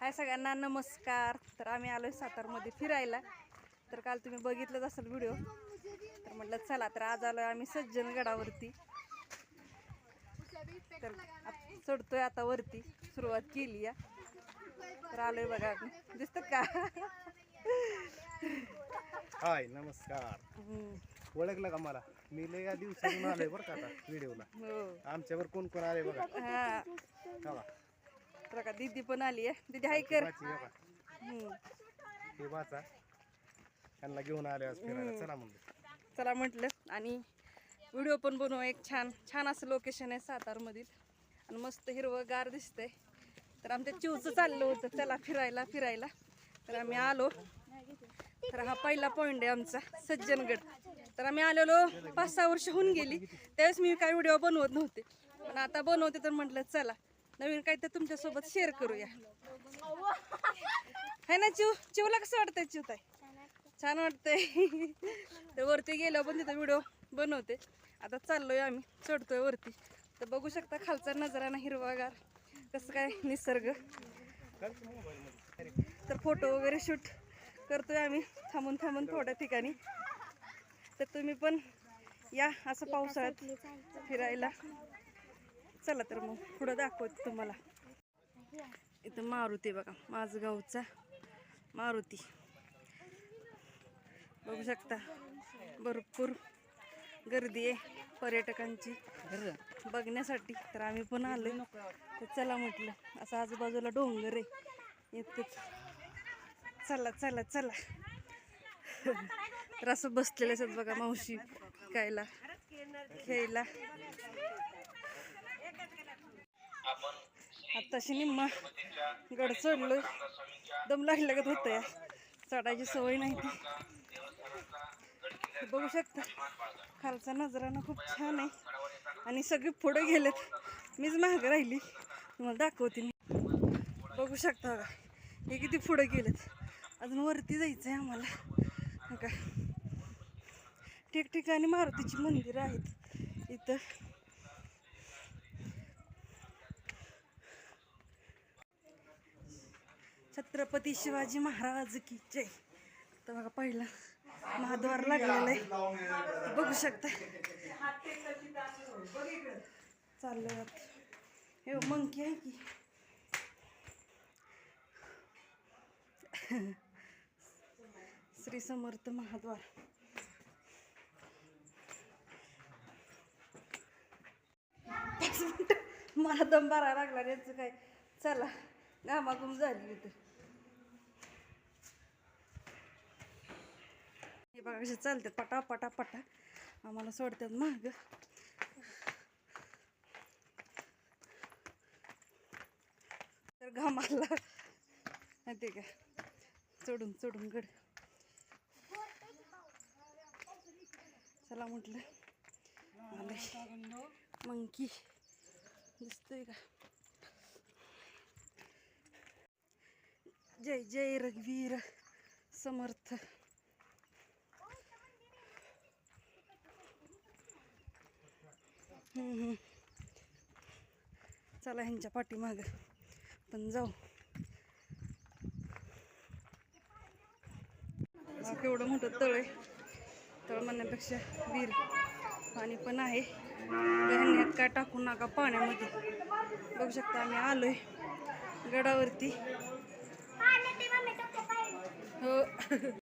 हाय सगळ्यांना नमस्कार. तर आम्ही आलोय सातारमध्ये फिरायला. तर काल तुम्ही बघितलंच असेल व्हिडिओ. तर म्हटलं चला तर आज आलोय आम्ही सज्जनगडावरती तर चढतोय आता वरती. सुरुवात केली या. तर आलोय बघा दिसतात का? हाय नमस्कार. ओळखलं का मला? मी लय या दिवसातून आलोय बरं का आता व्हिडिओला. हो. आमच्यावर कोण कोण आले बघा. हा. बघा दीदी पण आली आहे. दीदी हाय कर. हम्म. हे वाचा. त्यांना घेऊन आले आज फिरायला. चला म्हणलं चला म्हटलं आणि व्हिडिओ पण बनवू. एक छान छान असं लोकेशन आहे सातारमधील. आणि मस्त हिरवं गार दिसतंय. तर आमच्या चिवचं चाललं होतं. चला फिरायला फिरायला. तर आम्ही आलो. तर हा पहिला पॉईंट आहे आमचा सज्जनगड. तर आम्ही आलेलो पाच सहा वर्ष होऊन गेली. त्यावेळेस मी काय व्हिडिओ बनवत नव्हते. पण आता बनवते तर म्हटलं चला. नवीन काय तर तुमच्यासोबत शेअर करूया. है ना चिव? चिवला कसं वाटतंय चिवताय? छान वाटतंय. तर वरती गेलो पण तिथं व्हिडिओ बनवते. आता चाललोय आम्ही चढतोय वरती. तर बघू शकता खालचा नजरा ना हिरवागार. कसं काय निसर्ग. तर फोटो वगैरे शूट करतोय आम्ही थांबून थांबून थोड्या ठिकाणी. तर तुम्ही पण या असं पावसाळ्यात फिरायला. चला तर मग पुढं दाखवते तुम्हाला. इथं मारुती बघा माझं गावचा मारुती. बघू शकता भरपूर गर्दी आहे पर्यटकांची. बघण्यासाठी तर आम्ही पण आलो तर चला म्हटलं असं आजूबाजूला डोंगर आहे. येतच. चला चला चला. तर असं बसलेले असत बघा मावशी खायला खेळायला. आत्ताशी निम्मा गड चढलोय. दम लागल्यागत होतं या? चढायची सवय नाही. ती बघू शकता. खालचा नजरा ना खूप छान आहे. आणि सगळे पुढे गेलेत. मीच महाग राहिली. तुम्हाला दाखवते मी. बघू शकता बघा. हे किती पुढे गेलेत. अजून वरती जायचं आहे आम्हाला. बघा. ठिकठिकाणी मारुतीची मंदिरं आहेत. इथं. छत्रपती शिवाजी महाराज की जय. तर बघा पहिला महाद्वार लागलेला आहे. बघू शकता. चाललंय आता. हे मंकी आहे की. श्री समर्थ महाद्वार. पाच मला दम बारा लागला याचं काय? चला घामाघूम झाली इथं. हे बघा कसे चालतात पटा पटा. पटा आम्हाला सोडतात मग. तर घामाला. माहिती का चढून चढून गड. चला म्हटलं. मंकी. दिसतोय का? जय जय रघवीर समर्थ हम्म, हम्म. चला ह्यांच्या पाठीमाग. पण जाऊ. केवढं मोठं तळ आहे. तळ म्हणण्यापेक्षा विहीर पाणी पण आहे. ह्यांनी काय टाकू नका पाण्यामध्ये. बघू शकता आम्ही आलोय गडावरती. हो.